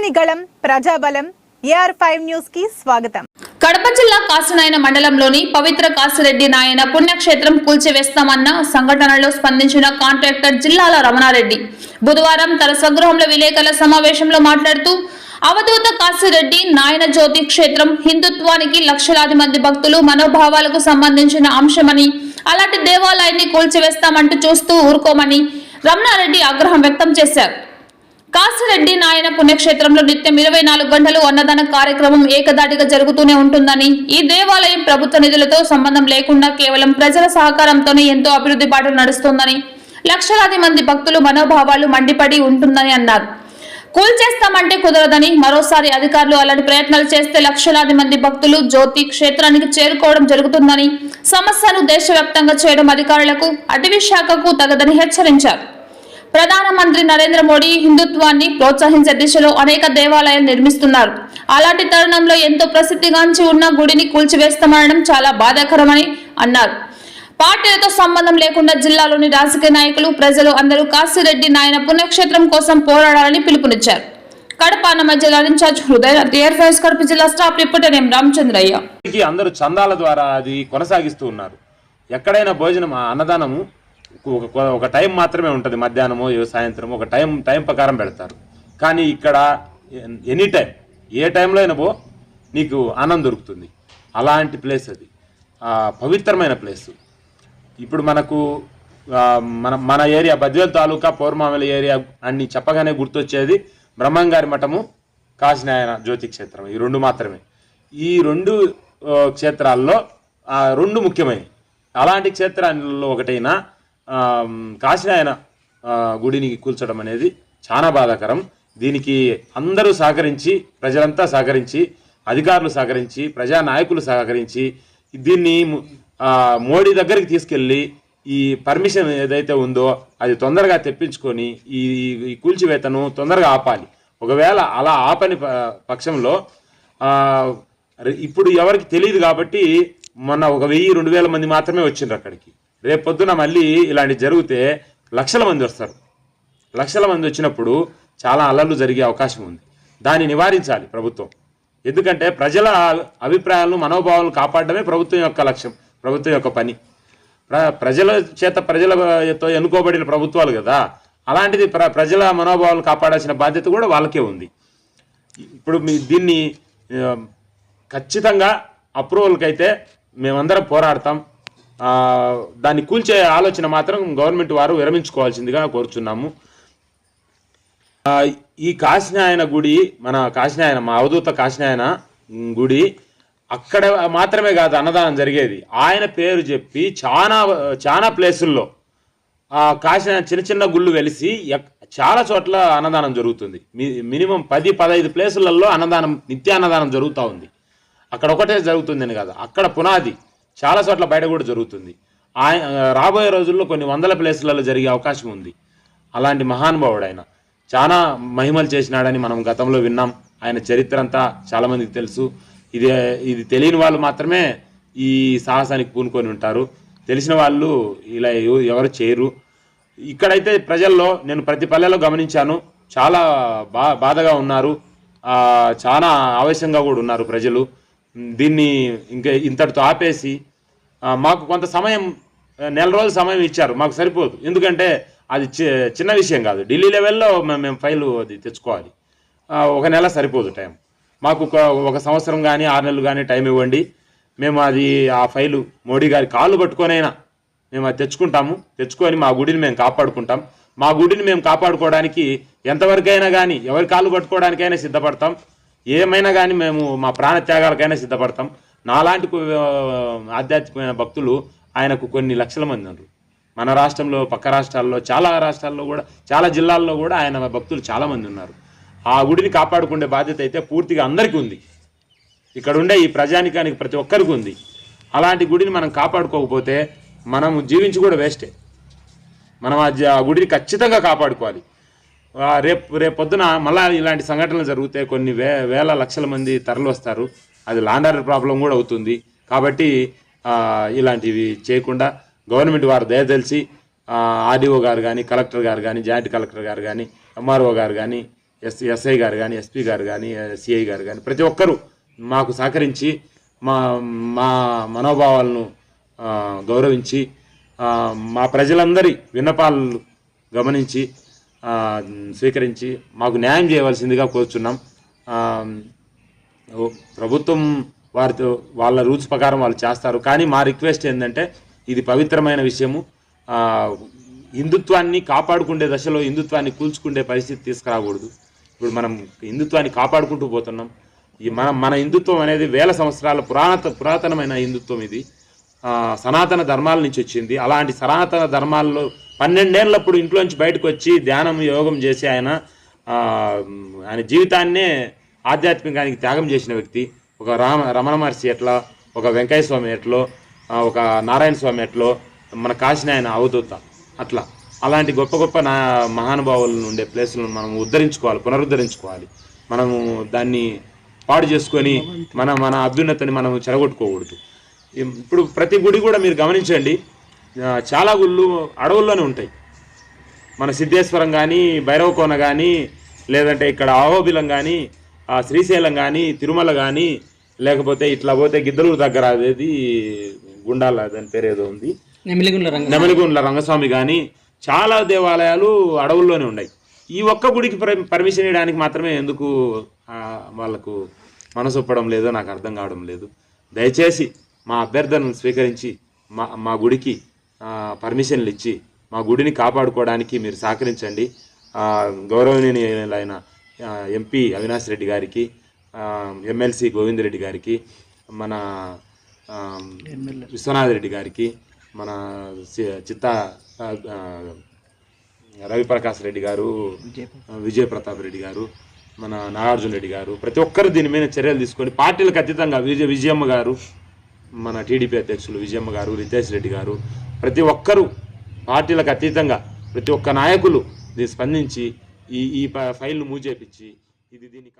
ఆగని గళం ప్రజాబలం AR five న్యూస్కి స్వాగతం. కడప జిల్లా కాసినాయన మండలంలోని పవిత్ర కాసిరెడ్డి నాయన పుణ్యక్షేత్రం కూల్చివేస్తామన్న సంఘటనలో స్పందించిన కాంట్రాక్టర్ జిల్లాల రమణారెడ్డి. బుధవారం తన స్వగృహంలో విలేకరుల సమావేశంలో మాట్లాడుతూ అవధూత కాసిరెడ్డి నాయన జ్యోతి క్షేత్రం హిందుత్వానికి లక్షలాది మంది భక్తులు మనోభావాలకు సంబంధించిన అంశమని అలాంటి దేవాలయాన్ని కూల్చివేస్తామంటూ చూస్తూ ఊరుకోమని రమణారెడ్డి ఆగ్రహం వ్యక్తం చేశారు. కాసిరెడ్డి నాయన పుణ్యక్షేత్రంలో నిత్యం ఇరవై నాలుగు గంటలు అన్నదాన కార్యక్రమం ఏకదాటిగా జరుగుతూనే ఉంటుందని ఈ దేవాలయం ప్రభుత్వ నిధులతో సంబంధం లేకుండా కేవలం ప్రజల సహకారంతోనే ఎంతో అభివృద్ధి బాటలు నడుస్తుందని లక్షలాది మంది భక్తులు మనోభావాలు మండిపడి ఉంటుందని అన్నారు. కూల్చేస్తామంటే కుదరదని మరోసారి అధికారులు అలాంటి ప్రయత్నాలు చేస్తే లక్షలాది మంది భక్తులు జ్యోతి క్షేత్రానికి చేరుకోవడం జరుగుతుందని సమస్యను దేశవ్యాప్తంగా చేయడం అధికారులకు అటవీ శాఖకు తగదని హెచ్చరించారు. ప్రధానమంత్రి నరేంద్ర మోడీ హిందుత్వాన్ని ప్రోత్సహించే దిశలో అనేక దేవాలయాలు నిర్మిస్తున్నారు. అలాంటి తరుణంలో ఎంతో ప్రసిద్ధిగాంచి ఉన్న గుడిని కూల్చివేస్తామనడం చాలా బాధాకరమని అన్నారు. పార్టీలతో సంబంధం లేకుండా జిల్లాలోని రాజకీయ నాయకులు ప్రజలు అందరూ కాశీరెడ్డి నాయన పుణ్యక్షేత్రం కోసం పోరాడాలని పిలుపునిచ్చారు. కడప జిల్లా ఇన్ఛార్జ్ హృదయ ఎయిర్ ఫోర్స్ కడప జిల్లా స్టాఫ్ రిపోర్టర్ ఎం. రామచంద్రయ్య. అందరూ చందాల ద్వారా అది కొనసాగిస్తూ ఉన్నారు. ఎక్కడైనా భోజనం అన్నదానము ఒక ఒక టైం మాత్రమే ఉంటుంది మధ్యాహ్నమో ఏ సాయంత్రం ఒక టైం టైం ప్రకారం పెడతారు. కానీ ఇక్కడ ఎనీ టైం ఏ టైంలో అయినా పో నీకు ఆనందం దొరుకుతుంది. అలాంటి ప్లేస్ అది. పవిత్రమైన ప్లేస్. ఇప్పుడు మనకు మన మన ఏరియా బద్వేల్ తాలూకా పౌర్మామల ఏరియా అన్ని చెప్పగానే గుర్తొచ్చేది బ్రహ్మంగారి మఠము కాశీనాయన జ్యోతి క్షేత్రం. ఈ రెండు మాత్రమే. ఈ రెండు క్షేత్రాల్లో రెండు ముఖ్యమైనవి. అలాంటి క్షేత్రాల్లో ఒకటైన కాశీనాయన గుడిని కూల్చడం అనేది చాలా బాధాకరం. దీనికి అందరూ సహకరించి ప్రజలంతా సహకరించి అధికారులు సహకరించి ప్రజా నాయకులు సహకరించి దీన్ని మోడీ దగ్గరికి తీసుకెళ్ళి ఈ పర్మిషన్ ఏదైతే ఉందో అది తొందరగా తెప్పించుకొని ఈ ఈ కూల్చివేతను తొందరగా ఆపాలి. ఒకవేళ అలా ఆపని ప- పక్షంలో ఇప్పుడు ఎవరికి తెలియదు కాబట్టి మొన్న ఒక వెయ్యి రెండు వేల మంది మాత్రమే వచ్చిండ్రు అక్కడికి. రేపు పొద్దున మళ్ళీ ఇలాంటి జరిగితే లక్షల మంది వస్తారు. లక్షల మంది వచ్చినప్పుడు చాలా అల్లర్లు జరిగే అవకాశం ఉంది. దాన్ని నివారించాలి ప్రభుత్వం. ఎందుకంటే ప్రజల అభిప్రాయాలను మనోభావాలను కాపాడడమే ప్రభుత్వం యొక్క లక్ష్యం ప్రభుత్వం యొక్క పని. ప్ర ప్రజల చేత ప్రజలతో ఎన్నుకోబడిన ప్రభుత్వాలు కదా. అలాంటిది ప్ర ప్రజల మనోభావాలను కాపాడాల్సిన బాధ్యత కూడా వాళ్ళకే ఉంది. ఇప్పుడు మీ దీన్ని ఖచ్చితంగా అప్రూవల్కి అయితే మేమందరం పోరాడతాం. దాన్ని కూల్చే ఆలోచన మాత్రం గవర్నమెంట్ వారు విరమించుకోవాల్సిందిగా కోరుచున్నాము. ఈ కాశీనాయన గుడి మన కాశీనాయన మా అవధూత కాశీనాయన గుడి అక్కడ మాత్రమే కాదు అన్నదానం జరిగేది. ఆయన పేరు చెప్పి చాలా చాలా ప్లేసుల్లో ఆ చిన్న చిన్న గుళ్ళు వెలిసి చాలా చోట్ల అన్నదానం జరుగుతుంది. మినిమం పది పదహైదు ప్లేసులలో అన్నదానం నిత్య అన్నదానం జరుగుతూ ఉంది. అక్కడ ఒకటే జరుగుతుందని కాదు. అక్కడ పునాది చాలా చోట్ల బయట కూడా జరుగుతుంది. ఆయన రాబోయే రోజుల్లో కొన్ని వందల ప్లేసులలో జరిగే అవకాశం ఉంది. అలాంటి మహానుభావుడు ఆయన చాలా మహిమలు చేసినాడని మనం గతంలో విన్నాం. ఆయన చరిత్ర అంతా చాలామందికి తెలుసు. ఇది ఇది తెలియని వాళ్ళు మాత్రమే ఈ సాహసానికి పూనుకొని ఉంటారు. తెలిసిన వాళ్ళు ఇలా ఎవరు చేయరు. ఇక్కడైతే ప్రజల్లో నేను ప్రతి పల్లెలో గమనించాను. చాలా బా బాధగా ఉన్నారు. చాలా ఆవేశంగా కూడా ఉన్నారు ప్రజలు. దీన్ని ఇంకా ఇంతటితో ఆపేసి మాకు కొంత సమయం నెల రోజుల సమయం ఇచ్చారు. మాకు సరిపోదు. ఎందుకంటే అది చి- చిన్న విషయం కాదు. ఢిల్లీ లెవెల్లో మేము ఫైలు అది తెచ్చుకోవాలి. ఒక నెల సరిపోదు టైం. మాకు ఒక ఒక సంవత్సరం కానీ ఆరు నెలలు కానీ టైం ఇవ్వండి. మేము అది ఆ ఫైలు మోడీ గారి కాళ్ళు పట్టుకొనైనా మేము అది తెచ్చుకుంటాము. తెచ్చుకొని మా గుడిని మేము కాపాడుకుంటాం. మా గుడిని మేము కాపాడుకోవడానికి ఎంతవరకైనా కానీ ఎవరి కాళ్ళు పట్టుకోవడానికైనా సిద్ధపడతాం. ఏమైనా కానీ మేము మా ప్రాణ త్యాగాలకైనా సిద్ధపడతాం. నాలాంటి ఆధ్యాత్మికమైన భక్తులు ఆయనకు కొన్ని లక్షల మంది ఉన్నారు. మన రాష్ట్రంలో పక్క రాష్ట్రాల్లో చాలా రాష్ట్రాల్లో కూడా చాలా జిల్లాల్లో కూడా ఆయన భక్తులు చాలామంది ఉన్నారు. ఆ గుడిని కాపాడుకునే బాధ్యత అయితే పూర్తిగా అందరికీ ఉంది. ఇక్కడ ఉండే ఈ ప్రజానికానికి ప్రతి ఒక్కరికి ఉంది. అలాంటి గుడిని మనం కాపాడుకోకపోతే మనం జీవించి కూడా వేస్టే. మనం ఆ గుడిని ఖచ్చితంగా కాపాడుకోవాలి. రేపు రేపు పొద్దున మళ్ళీ ఇలాంటి సంఘటనలు జరిగితే కొన్ని వే వేల లక్షల మంది తరలి వస్తారు అది లాండర్ ప్రాబ్లం కూడా అవుతుంది. కాబట్టి ఇలాంటివి చేయకుండా గవర్నమెంట్ వారు దయతెలిసి ఆర్డీఓ గారు కానీ కలెక్టర్ గారు కానీ జాయింట్ కలెక్టర్ గారు కానీ ఎంఆర్ఓ గారు కానీ ఎస్ ఎస్ఐ గారు కానీ ఎస్పీ గారు కానీ సిఐ గారు కానీ ప్రతి ఒక్కరూ మాకు సహకరించి మా మా మనోభావాలను గౌరవించి మా ప్రజలందరి విన్నపాలను గమనించి స్వీకరించి మాకు న్యాయం చేయవలసిందిగా కోరుచున్నాం. ప్రభుత్వం వారితో వాళ్ళ రూల్స్ ప్రకారం వాళ్ళు చేస్తారు. కానీ మా రిక్వెస్ట్ ఏంటంటే ఇది పవిత్రమైన విషయము. హిందుత్వాన్ని కాపాడుకునే దశలో హిందుత్వాన్ని కూల్చుకునే పరిస్థితి తీసుకురాకూడదు. ఇప్పుడు మనం హిందుత్వాన్ని కాపాడుకుంటూ పోతున్నాం. ఈ మన మన హిందుత్వం అనేది వేల సంవత్సరాల పురాణ పురాతనమైన హిందుత్వం ఇది. సనాతన ధర్మాల నుంచి వచ్చింది. అలాంటి సనాతన ధర్మాల్లో పన్నెండేళ్ళప్పుడు ఇంట్లోంచి బయటకు వచ్చి ధ్యానం యోగం చేసి ఆయన ఆయన జీవితాన్నే ఆధ్యాత్మికానికి త్యాగం చేసిన వ్యక్తి ఒక రామ రమణ మహర్షి ఎట్లా ఒక వెంకయ్య స్వామి ఎట్లో ఒక నారాయణ స్వామి ఎట్లో మన కాశీనాయన ఆయన అవధూత అట్లా. అలాంటి గొప్ప గొప్ప నా మహానుభావులను ఉండే ప్లేసులను మనం ఉద్ధరించుకోవాలి పునరుద్ధరించుకోవాలి. మనము దాన్ని పాడు చేసుకొని మన మన అభ్యున్నతని మనం చెరగొట్టుకోకూడదు. ఇప్పుడు ప్రతి గుడి కూడా మీరు గమనించండి చాలా గుళ్ళు అడవుల్లోనే ఉంటాయి. మన సిద్ధేశ్వరం కానీ భైరవకోన కానీ లేదంటే ఇక్కడ అహోబిలం కానీ శ్రీశైలం కానీ తిరుమల కానీ లేకపోతే ఇట్లా పోతే గిద్దలూరు దగ్గర అదేది గుండాల దాని పేరు ఏదో ఉంది. నెమిలిగుండ్ల రంగ నెమలిగుండ్ల రంగస్వామి కానీ చాలా దేవాలయాలు అడవుల్లోనే ఉన్నాయి. ఈ ఒక్క గుడికి పర్- పర్మిషన్ ఇవ్వడానికి మాత్రమే ఎందుకు వాళ్ళకు మనసు ఒప్పడం లేదో నాకు అర్థం కావడం లేదు. దయచేసి మా అభ్యర్థనను స్వీకరించి మా మా గుడికి పర్మిషన్లు ఇచ్చి మా గుడిని కాపాడుకోవడానికి మీరు సహకరించండి. గౌరవనీయులైన ఎంపీ అవినాష్ రెడ్డి గారికి ఎమ్మెల్సీ గోవింద్ రెడ్డి గారికి మన విశ్వనాథ్ రెడ్డి గారికి మన చిత్తా రవిప్రకాష్ రెడ్డి గారు విజయ ప్రతాప్ రెడ్డి గారు మన నాగార్జున రెడ్డి గారు ప్రతి ఒక్కరు దీని మీద చర్యలు తీసుకొని పార్టీలకు అతీతంగా విజయ విజయమ్మ గారు మన టీడీపీ అధ్యక్షులు విజయమ్మ గారు రితేష్ రెడ్డి గారు ప్రతి ఒక్కరూ పార్టీలకు అతీతంగా ప్రతి ఒక్క నాయకులు దీన్ని స్పందించి ఈ ఈ ప- ఫైల్ను మూవ్ చేపించి ఇది దీన్ని